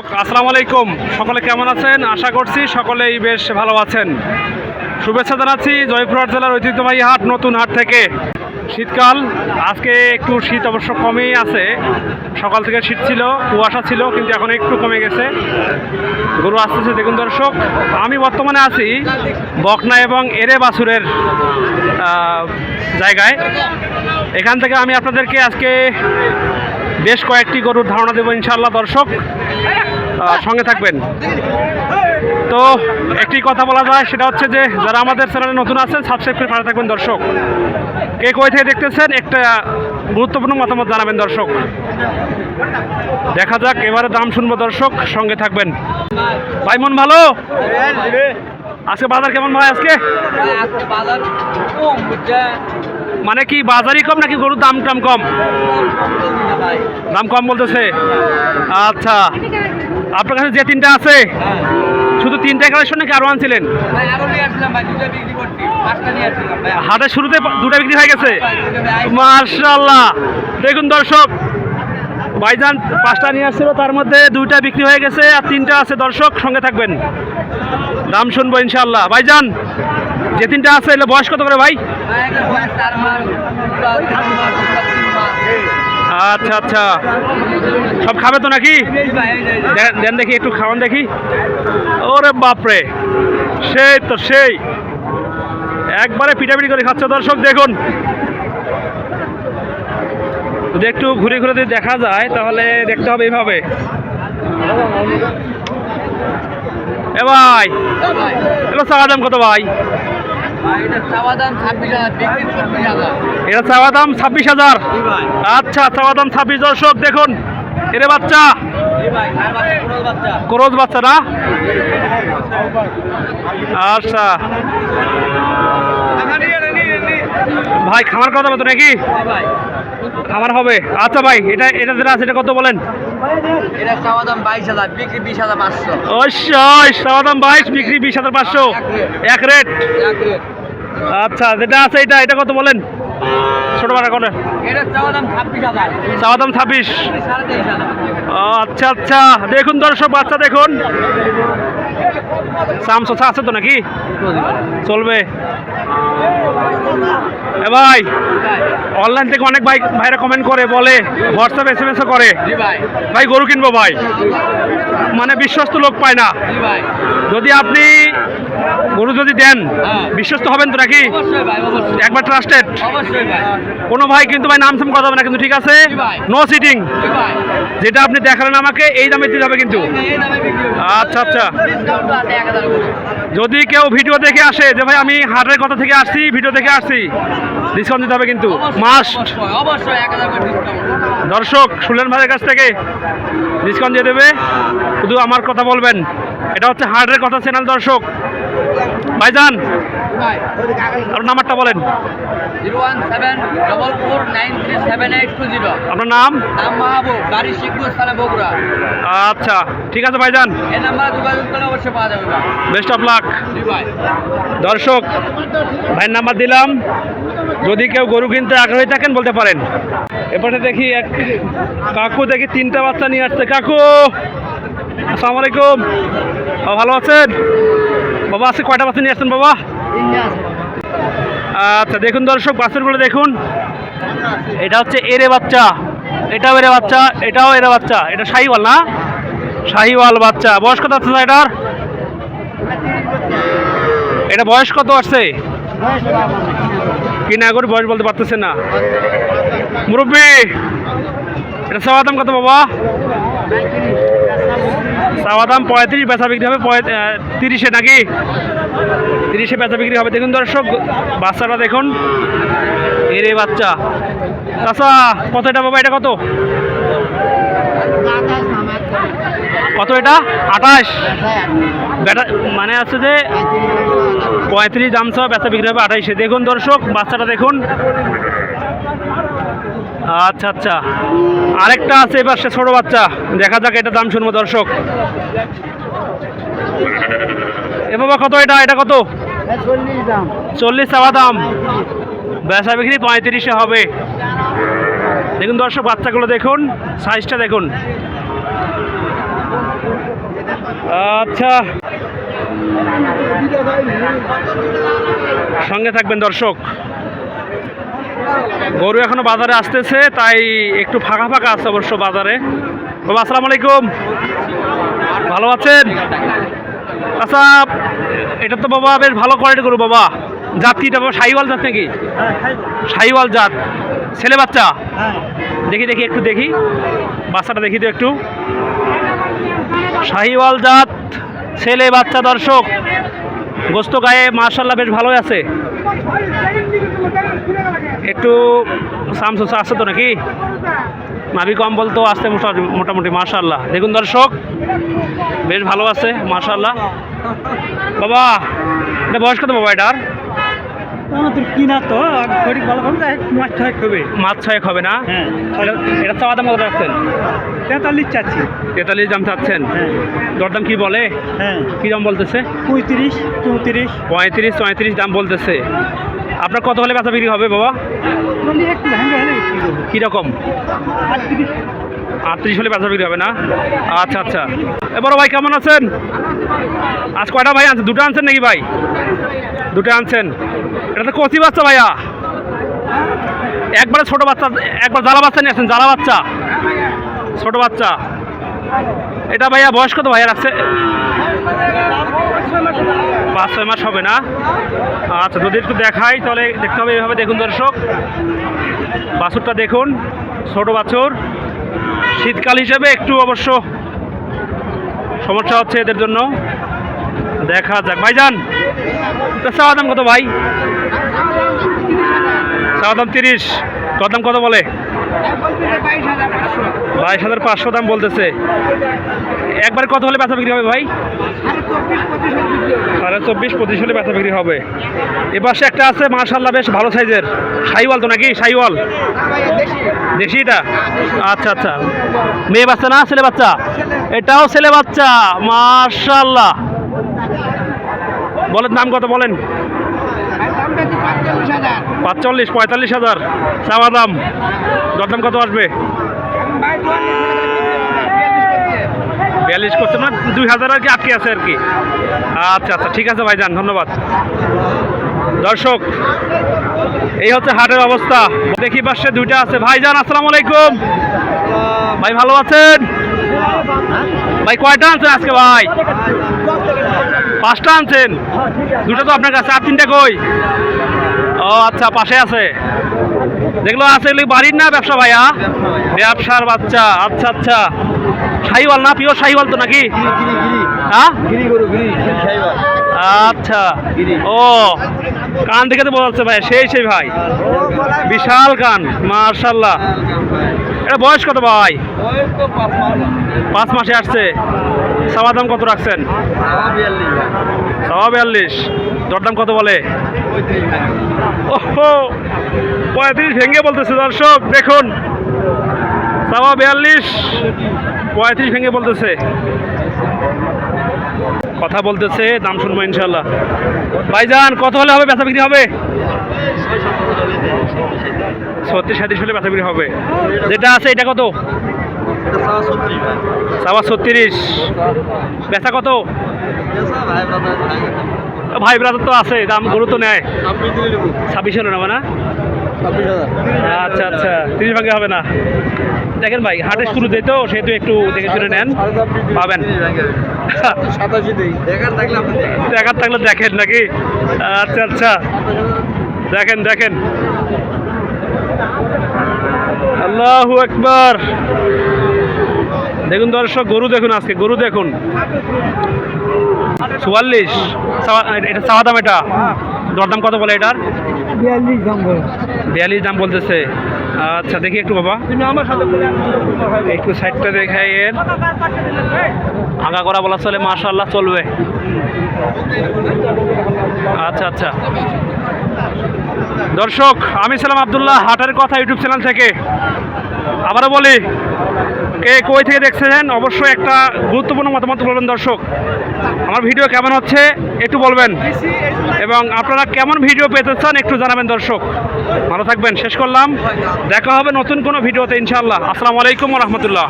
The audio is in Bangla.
আসসালামু আলাইকুম সকলে কেমন আছেন? আশা করছি সকলেই বেশ ভালো আছেন। শুভেচ্ছা জানাচ্ছি জয়পুরহাট জেলার ঐতিহ্যবাহী হাট নতুন হাট থেকে। শীতকাল আজকে একটু শীত অবশ্য কমেই আছে। সকাল থেকে শীত ছিল কুয়াশা ছিল কিন্তু এখন একটু কমে গেছে। গরু আসতেছে দেখুন দর্শক। আমি বর্তমানে আছি বকনা এবং এরে বাছুরের আহ, জায়গায়। এখান থেকে আমি আপনাদেরকে আজকে বেশ কয়েকটি গরুর ধারণা দেবো ইনশাআল্লাহ দর্শক। সঙ্গে থাকবেন। তো একটি কথা বলা যায়, সেটা হচ্ছে যে যারা আমাদের চ্যানেলে নতুন আছেন সাবস্ক্রাইব করে পাশে থাকবেন দর্শক। কে কই থেকে দেখতেছেন, একটা গুরুত্বপূর্ণ মতামত জানাবেন দর্শক। দেখা যাক, এবারে দাম শুনব দর্শক, সঙ্গে থাকবেন। ভাই, মন ভালো? আজকে বাজার কেমন ভাই আজকে? মানে কি বাজারই কম নাকি গরুর দাম টাম কম? দাম কম বলতেছে। আচ্ছা। আপনার কাছে যে তিনটা আছে শুধু তিনটা কালেকশন নাকি আনছিলেন? আরও ভাই হাটের শুরুতে দুটা বিক্রি হয়ে গেছে? মার্শাল্লাহ দেখুন দর্শক ভাইজান পাঁচটা নিয়ে আসছিল তার মধ্যে দুইটা বিক্রি হয়ে গেছে আর তিনটা আছে। দর্শক সঙ্গে থাকবেন। দাম শুনব ইনশাল্লাহ ভাইজান যে তিনটা আছে এগুলো বয়স কত করে ভাই? আচ্ছা আচ্ছা। সব খাবে তো নাকি। দেন দেখি, একটু খাওয়ান দেখি। ওরে বাপরে, সেই তো সেই। একবারে পিটাপিটি করে খাচ্ছে দর্শক, দেখুন। যদি একটু ঘুরে ঘুরে যদি দেখা যায়, তাহলে দেখতে হবে এইভাবে। এ ভাই এগুলো চাওয়া দাম কত ভাই? এটা চাওয়া দাম ছাব্বিশ হাজার আচ্ছা চাওয়া দাম ছাব্বিশ দর্শক দেখুন এরে বাচ্চা। করোজ বাচ্চা না? আচ্ছা। ভাই খামার কথা মতো নাকি? খামার হবে। আচ্ছা ভাই এটা এটা যেটা আছে এটা কত বলেন? এটা চাওয়া দাম বাইশ হাজার বিক্রি বিশ হাজার পাঁচশো। অবশ্যই চাওয়া দাম বাইশ বিক্রি বিশ হাজার পাঁচশো। এক রেট। এক রেট। আচ্ছা যেটা আছে এটা এটা কত বলেন? ছোট বাড়া করে। এটা চাওয়া দাম ছাব্বিশ আচ্ছা আচ্ছা। দেখুন দর্শক বাচ্চা দেখুন। সামসোসা আছে তো নাকি? চলবে। এ ভাই অনলাইন থেকে অনেক ভাই ভাইরা কমেন্ট করে বলে হোয়াটসঅ্যাপ এস এম এসও করে ভাই গরু কিনবো ভাই। মানে বিশ্বস্ত লোক পায় না। যদি আপনি গরু যদি দেন হ্যাঁ। বিশ্বস্ত হবেন তো নাকি? একবার ট্রাস্টেড কোনো ভাই কিন্তু ভাই নাম সাম কথা হবে না কিন্তু ঠিক আছে? নো সিটিং যেটা আপনি দেখালেন আমাকে এই দামে দিতে হবে কিন্তু। আচ্ছা আচ্ছা। যদি কেউ ভিডিও দেখে আসে যে ভাই আমি হাটের কথা থেকে আসছি ভিডিও দেখে আসছি ডিসকাউন্ট দিতে হবে কিন্তু। মাস্ট দর্শক শুনলেন ভাইয়ের কাছ থেকে। ডিসকাউন্ট দিয়ে দেবে। শুধু আমার কথা বলবেন। এটা হচ্ছে হার্ডের কথা চ্যানেল দর্শক। ভাইজান ভাই আপনার নাম্বারটা বলেন। আপনার নাম? আচ্ছা ঠিক আছে ভাইজান। বেস্ট অফ লাক দর্শক ভাইয়ের নাম্বার দিলাম। যদি কেউ গরু কিনতে আগ্রহী থাকেন, বলতে পারেন। এপাশে দেখি এক কাকু, দেখি তিনটা বাচ্চা নিয়ে আসছে। কাকু, আসসালামু আলাইকুম। ভালো আছেন? বাবা, আজকে কয়টা বাচ্চা নিয়ে আসছেন বাবা? আচ্ছা দেখুন দর্শক বাচ্চাগুলো দেখুন। এটা হচ্ছে এরে বাচ্চা। এটাও এরে বাচ্চা, এটাও এরে বাচ্চা। এটা শাহিওয়াল না? শাহিওয়াল বাচ্চা। বয়স কত আছে এটার? এটা বয়স কত আসছে কি না করে বয়স বলতে পারতেছে না। মুরব্বী, এটা চাওয়া দাম কত বাবা? চাওয়া দাম পঁয়ত্রিশ, বেচা বিক্রি হবে তিরিশে নাকি? তিরিশে বেচা বিক্রি হবে। দেখুন দর্শক বাচ্চাটা দেখুন। এরে বাচ্চা। চাচা, কত এটা বাবা? এটা কত? কত এটা? আঠাশ। মানে আছে যে পঁয়ত্রিশ দাম সহ বেচা বিক্রি হবে আঠাইশে। দেখুন দর্শক, বাচ্চাটা দেখুন। আচ্ছা আচ্ছা। আরেকটা আছে এবার সে ছোট বাচ্চা। দেখা যাক এটা দাম শুনব দর্শক। এ বাবা, কত এটা? এটা কত? চল্লিশ চাওয়া দাম। বেচা বিক্রি পঁয়ত্রিশে হবে। দেখুন দর্শক, বাচ্চাগুলো দেখুন, সাইজটা দেখুন। আচ্ছা। সঙ্গে থাকবেন দর্শক। গরু এখনও বাজারে আসতেছে তাই একটু ফাঁকা ফাঁকা আছে অবশ্য বাজারে। বাবা আসসালামু আলাইকুম। ভালো আছেন? আচ্ছা এটা তো বাবা বেশ ভালো কোয়ালিটি গরু বাবা। জাত কি এটা বাবা সাইওয়াল জাত নাকি? সাইওয়াল জাত। ছেলে বাচ্চা? দেখি দেখি একটু দেখি। বাচ্চাটা দেখি তো একটু। শাহিওয়াল জাত, ছেলে, বাচ্চা, দর্শক, গোস্ত গায়ে মার্শাল্লাহ বেশ ভালোই আছে। একটু সামসুসা আছে তো নাকি? নাভি কম বলতো আসতে মোটামুটি মার্শাল্লাহ দেখুন দর্শক, বেশ ভালো আছে মার্শাল্লাহ বাবা, এটা বয়স কত বাবা তোর কিনা তো? গরিব ভালো কম মাছ ছয় খাবে মাছ ছয়েক হবে না? হ্যাঁ। এটা চাওয়া দাম কত রাখছেন তেতাল্লিশ চাচ্ছি। তেতাল্লিশ দাম চাচ্ছেন? হ্যাঁ। দরদাম কি বলে? হ্যাঁ। কি দাম বলতেছে? পঁয়ত্রিশ চৌত্রিশ। পঁয়ত্রিশ পঁয়ত্রিশ দাম বলতেছে। আপনার কত হলে বেচা বিক্রি হবে বাবা? কীরকম? আটত্রিশ হলে বেচা বিক্রি হবে না? আচ্ছা আচ্ছা। এ বড় ভাই, কেমন আছেন? আজ কয়টা ভাই আনছেন? দুটো আনছেন নাকি ভাই? দুটো আনছেন। এটা তো কচি বাচ্চা ভাইয়া। একবারে ছোটো বাচ্চা, একবার জ্বালা বাচ্চা নিয়ে আসছেন জ্বালা বাচ্চা। ছোট বাচ্চা। এটা ভাইয়া বয়স কত ভাইয়া রাখছে? পাঁচ, ছয় মাস হবে না? আচ্ছা যদি একটু দেখাই, তাহলে দেখতে হবে এইভাবে। দেখুন দর্শক, বাছুরটা দেখুন, ছোট বাছুর। শীতকাল হিসেবে একটু অবশ্য সমস্যা হচ্ছে এদের জন্য। দেখা যাক। ভাই যান চাওয়া দাম কত ভাই? চাওয়া দাম তিরিশ। কত দাম কত বলে? বাইশ হাজার পাঁচশো। দাম বলতেছে। একবার কত হলে বেচা বিক্রি হবে ভাই? সাড়ে চব্বিশ পঁচিশ হলে বেচা বিক্রি হবে। এপাশে একটা আছে মার্শাল্লাহ বেশ ভালো সাইজের। সাইওয়াল তো নাকি? সাইওয়াল। দেশি এটা আচ্ছা আচ্ছা। মেয়ে বাচ্চা না ছেলে বাচ্চা? এটাও ছেলে বাচ্চা মার্শাল্লাহ বলেন দাম কত বলেন? পাঁচচল্লিশ পঁয়তাল্লিশ হাজার। চাওয়া দাম। দরদাম কত আসবে? বিয়াল্লিশ করছে। মানে দুই হাজার আর কি আটকে আছে আর কি। আচ্ছা আচ্ছা ঠিক আছে ভাইজান, ধন্যবাদ। দর্শক, এই হচ্ছে হাটের অবস্থা। দেখি পাশে দুইটা আছে। ভাইজান, আসসালামু আলাইকুম। ভাই, ভালো আছেন? ভাই, কয়টা আনছেন আজকে ভাই? পাঁচটা আনছেন। দুটো তো আপনার কাছে, আর তিনটা কই? ও আচ্ছা পাশে আছে। যেগুলো আছে বাড়ির না ব্যবসা ভাইয়া? ব্যবসার বাচ্চা আচ্ছা আচ্ছা। শাহিওয়াল না? পিওর শাহিওয়াল তো নাকি? হ্যাঁ? আচ্ছা। ও, কান দেখে তো বোঝা যাচ্ছে ভাই সেই সেই ভাই। বিশাল কান মার্শাল্লাহ এটা বয়স কত ভাই? পাঁচ মাসে আসছে। সাবা দাম কত রাখছেন? সাবা বিয়াল্লিশ। দরদাম কত বলে? ওহো, পঁয়ত্রিশ ভেঙে বলতেছে দর্শক, দেখুন। সাবা বিয়াল্লিশ, পঁয়ত্রিশ ভেঙে বলতেছে। কথা বলতেছে, দাম শুনব ইনশাল্লাহ ভাইজান, কত হলে হবে বেচা বিক্রি হবে? ছত্রিশ সাঁত্রিশ হলে বেচা বিক্রি হবে। যেটা আছে এটা কত? সাবা ছত্রিশ বেচা কত ভাই, ব্রাদার তো আছে, দাম গরু তো নেয়। ছাব্বিশ হলো না? আচ্ছা আচ্ছা। তিরিশ ভাগে হবে না। দেখেন ভাই, হাটের শুরু দেয় তো, সেহেতু একটু দেখে শুনে নেন। পাবেন। দেখার থাকলে দেখেন নাকি? আচ্ছা আচ্ছা। দেখেন দেখেন। আল্লাহু একবার দেখুন দর্শক গরু দেখুন আজকে গরু দেখুন। চুয়াল্লিশ। এটা চাওয়া দাম এটা? দরদাম কত বলে এটার? বিয়াল্লিশ দাম বলে। বিয়াল্লিশ দাম বলতেছে। আচ্ছা দেখি একটু বাবা। একটু সাইডটা দেখাই এর। আগা করা বলা চলে মাশাল্লাহ চলবে। আচ্ছা আচ্ছা। দর্শক আমি ছিলাম আবদুল্লাহ হাটের কথা ইউটিউব চ্যানেল থেকে। আবারও বলি, কে কই থেকে দেখছেন অবশ্যই একটা গুরুত্বপূর্ণ মতামত বলবেন দর্শক। আমার ভিডিও কেমন হচ্ছে একটু বলবেন এবং আপনারা কেমন ভিডিও পেতে চান একটু জানাবেন দর্শক। ভালো থাকবেন, শেষ করলাম। দেখা হবে নতুন কোনো ভিডিওতে ইনশাল্লাহ আসসালামু আলাইকুম রহমতুল্লাহ।